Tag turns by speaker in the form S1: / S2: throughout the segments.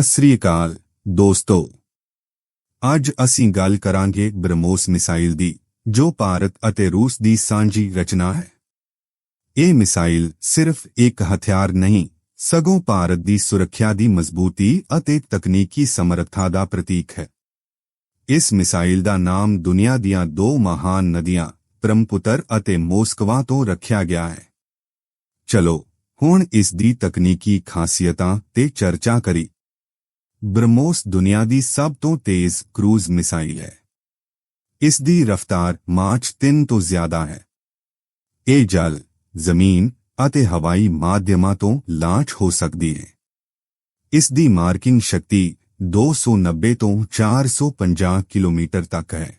S1: ਸ੍ਰੀ ਅਕਾਲ ਦੋਸਤੋ। ਅੱਜ ਅਸੀਂ ਗੱਲ ਕਰਾਂਗੇ ਬ੍ਰਹਮੋਸ ਮਿਸਾਈਲ ਦੀ, ਜੋ ਭਾਰਤ ਅਤੇ ਰੂਸ ਦੀ ਸਾਂਝੀ ਰਚਨਾ ਹੈ। ਇਹ ਮਿਸਾਈਲ ਸਿਰਫ ਇੱਕ ਹਥਿਆਰ ਨਹੀਂ, ਸਗੋਂ ਭਾਰਤ ਦੀ ਸੁਰੱਖਿਆ ਦੀ ਮਜ਼ਬੂਤੀ ਅਤੇ ਤਕਨੀਕੀ ਸਮਰੱਥਾ ਦਾ ਪ੍ਰਤੀਕ ਹੈ। ਇਸ ਮਿਸਾਈਲ ਦਾ ਨਾਮ ਦੁਨੀਆ ਦੀਆਂ ਦੋ ਮਹਾਨ ਨਦੀਆਂ, ਬ੍ਰਹਮਪੁੱਤਰ ਅਤੇ ਮੋਸਕਵਾ ਤੋਂ ਰੱਖਿਆ ਗਿਆ ਹੈ। ਚਲੋ, ਹੁਣ ਇਸ ਦੀ ਤਕਨੀਕੀ ਖਾਸੀਅਤਾਂ ਤੇ ਚਰਚਾ ਕਰੀ। ਬ੍ਰਹਮੋਸ ਦੁਨੀਆ ਦੀ ਸਭ ਤੋਂ ਤੇਜ਼ ਕਰੂਜ਼ ਮਿਸਾਈਲ ਹੈ। ਇਸ ਦੀ ਰਫ਼ਤਾਰ ਮਾਰਚ 3 ਤੋਂ ਜ਼ਿਆਦਾ ਹੈ। ਇਹ ਜਲ, ਜ਼ਮੀਨ ਅਤੇ ਹਵਾਈ ਮਾਧਿਅਮਾਂ ਤੋਂ ਲਾਂਚ ਹੋ ਸਕਦੀ ਹੈ। ਇਸ ਦੀ ਮਾਰਕਿੰਗ ਸ਼ਕਤੀ 290 ਤੋਂ 450 ਕਿਲੋਮੀਟਰ ਤੱਕ ਹੈ।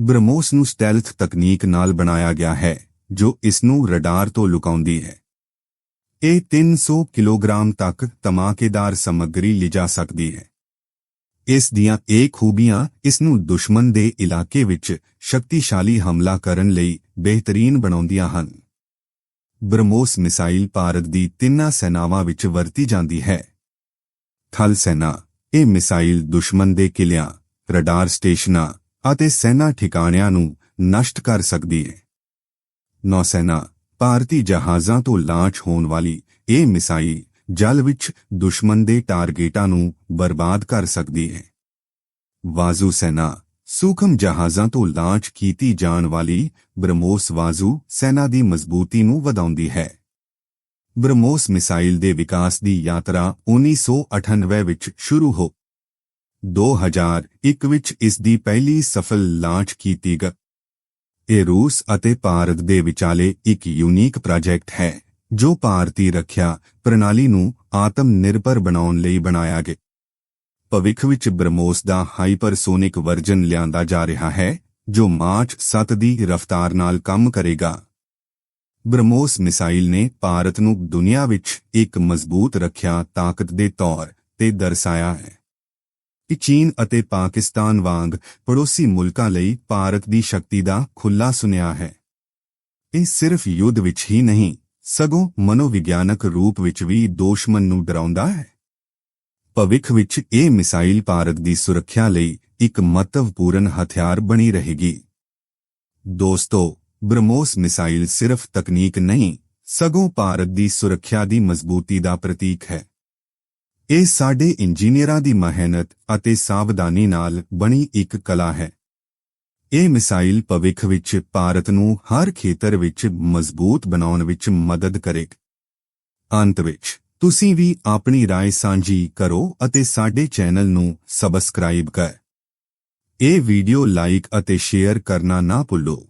S1: ਬ੍ਰਹਮੋਸ ਨੂੰ ਸਟੈਲਥ ਤਕਨੀਕ ਨਾਲ ਬਣਾਇਆ ਗਿਆ ਹੈ, ਜੋ ਇਸ ਨੂੰ ਰਡਾਰ ਤੋਂ ਲੁਕਾਉਂਦੀ ਹੈ। ਇਹ 300 ਕਿਲੋਗ੍ਰਾਮ ਤੱਕ ਧਮਾਕੇਦਾਰ ਸਮੱਗਰੀ ਲਿਜਾ ਸਕਦੀ ਹੈ। ਇਸ ਦੀਆਂ ਇਹ ਖੂਬੀਆਂ ਇਸ ਨੂੰ ਦੁਸ਼ਮਣ ਦੇ ਇਲਾਕੇ ਵਿੱਚ ਸ਼ਕਤੀਸ਼ਾਲੀ ਹਮਲਾ ਕਰਨ ਲਈ ਬਿਹਤਰੀਨ ਬਣਾਉਂਦੀਆਂ ਹਨ। ਬ੍ਰਹਮੋਸ ਮਿਸਾਈਲ ਭਾਰਤ ਦੀ ਤਿੰਨਾਂ ਸੈਨਾਵਾਂ ਵਿੱਚ ਵਰਤੀ ਜਾਂਦੀ ਹੈ। ਥਲ ਸੈਨਾ, ਇਹ ਮਿਸਾਈਲ ਦੁਸ਼ਮਣ ਦੇ ਕਿਲਿਆਂ, ਰਡਾਰ ਸਟੇਸ਼ਨਾਂ ਅਤੇ ਸੈਨਾ ਠਿਕਾਣਿਆਂ ਨੂੰ ਨਸ਼ਟ ਕਰ ਸਕਦੀ ਹੈ। ਨੌਸੈਨਾ ਭਾਰਤੀ ਜਹਾਜ਼ਾਂ ਤੋਂ ਲਾਂਚ ਹੋਣ ਵਾਲੀ ਇਹ ਮਿਸਾਈਲ ਜਲ ਵਿੱਚ ਦੁਸ਼ਮਣ ਦੇ ਟਾਰਗੇਟਾਂ ਨੂੰ ਬਰਬਾਦ ਕਰ ਸਕਦੀ ਹੈ। ਵਾਜ਼ੂ ਸੈਨਾ ਸੂਖਮ ਜਹਾਜ਼ਾਂ ਤੋਂ ਲਾਂਚ ਕੀਤੀ ਜਾਣ ਵਾਲੀ ਬ੍ਰਹਮੋਸ ਵਾਜ਼ੂ ਸੈਨਾ ਦੀ ਮਜ਼ਬੂਤੀ ਨੂੰ ਵਧਾਉਂਦੀ ਹੈ। ਬ੍ਰਹਮੋਸ ਮਿਸਾਈਲ ਦੇ ਵਿਕਾਸ ਦੀ ਯਾਤਰਾ 1998 ਵਿੱਚ ਸ਼ੁਰੂ ਹੋ। 2001 ਵਿੱਚ ਇਸ ਦੀ ਪਹਿਲੀ ਸਫਲ ਲਾਂਚ ਕੀਤੀ ਗਈ ਇਹ ਰੂਸ ਅਤੇ ਭਾਰਤ ਦੇ ਵਿਚਾਲੇ ਇੱਕ ਯੂਨੀਕ ਪ੍ਰੋਜੈਕਟ ਹੈ, ਜੋ ਭਾਰਤੀ ਰੱਖਿਆ ਪ੍ਰਣਾਲੀ ਨੂੰ ਆਤਮ ਨਿਰਭਰ ਬਣਾਉਣ ਲਈ ਬਣਾਇਆ ਗਿਆ। ਭਵਿੱਖ ਵਿੱਚ ਬ੍ਰਹਮੋਸ ਦਾ ਹਾਈਪਰਸੋਨਿਕ ਵਰਜਨ ਲਿਆਂਦਾ ਜਾ ਰਿਹਾ ਹੈ, ਜੋ ਮਾਰਚ 7 ਦੀ ਰਫ਼ਤਾਰ ਨਾਲ ਕੰਮ ਕਰੇਗਾ। ਬ੍ਰਹਮੋਸ ਮਿਸਾਈਲ ਨੇ ਭਾਰਤ ਨੂੰ ਦੁਨੀਆ ਵਿੱਚ ਇੱਕ ਮਜ਼ਬੂਤ ਰੱਖਿਆ ਤਾਕਤ ਦੇ ਤੌਰ ਤੇ ਦਰਸਾਇਆ ਹੈ। ਚੀਨ ਅਤੇ ਪਾਕਿਸਤਾਨ ਵਾਂਗ ਪੜੋਸੀ ਮੁਲਕਾਂ ਲਈ ਭਾਰਤ ਦੀ ਸ਼ਕਤੀ ਦਾ ਖੁੱਲਾ ਸੁਨਿਆ ਹੈ। ਇਹ ਸਿਰਫ ਯੁੱਧ ਵਿੱਚ ਹੀ ਨਹੀਂ, ਸਗੋਂ ਮਨੋਵਿਗਿਆਨਕ ਰੂਪ ਵਿੱਚ ਵੀ ਦੁਸ਼ਮਣ ਨੂੰ ਡਰਾਉਂਦਾ ਹੈ। ਭਵਿੱਖ ਵਿੱਚ ਇਹ ਮਿਸਾਈਲ ਭਾਰਤ ਦੀ ਸੁਰੱਖਿਆ ਲਈ ਇੱਕ ਮਹੱਤਵਪੂਰਨ ਹਥਿਆਰ ਬਣੀ ਰਹੇਗੀ। ਦੋਸਤੋ, ਬ੍ਰਹਮੋਸ ਮਿਸਾਈਲ ਸਿਰਫ ਤਕਨੀਕ ਨਹੀਂ, ਸਗੋਂ ਭਾਰਤ ਦੀ ਸੁਰੱਖਿਆ ਦੀ ਮਜ਼ਬੂਤੀ ਦਾ ਪ੍ਰਤੀਕ ਹੈ। ਇਹ ਸਾਡੇ ਇੰਜੀਨੀਅਰਾਂ ਦੀ ਮਿਹਨਤ ਅਤੇ ਸਾਵਧਾਨੀ ਨਾਲ ਬਣੀ ਇੱਕ ਕਲਾ ਹੈ ਇਹ ਮਿਸਾਈਲ ਭਵਿੱਖ ਵਿੱਚ ਭਾਰਤ ਨੂੰ ਹਰ ਖੇਤਰ ਵਿੱਚ ਮਜ਼ਬੂਤ ਬਣਾਉਣ ਵਿੱਚ ਮਦਦ ਕਰੇਗਾ ਅੰਤ ਵਿੱਚ ਤੁਸੀਂ ਵੀ ਆਪਣੀ رائے ਸਾਂਝੀ ਕਰੋ ਅਤੇ ਸਾਡੇ ਚੈਨਲ ਨੂੰ ਸਬਸਕ੍ਰਾਈਬ ਕਰ ਇਹ ਵੀਡੀਓ ਲਾਈਕ ਅਤੇ ਸ਼ੇਅਰ ਕਰਨਾ ਨਾ ਭੁੱਲੋ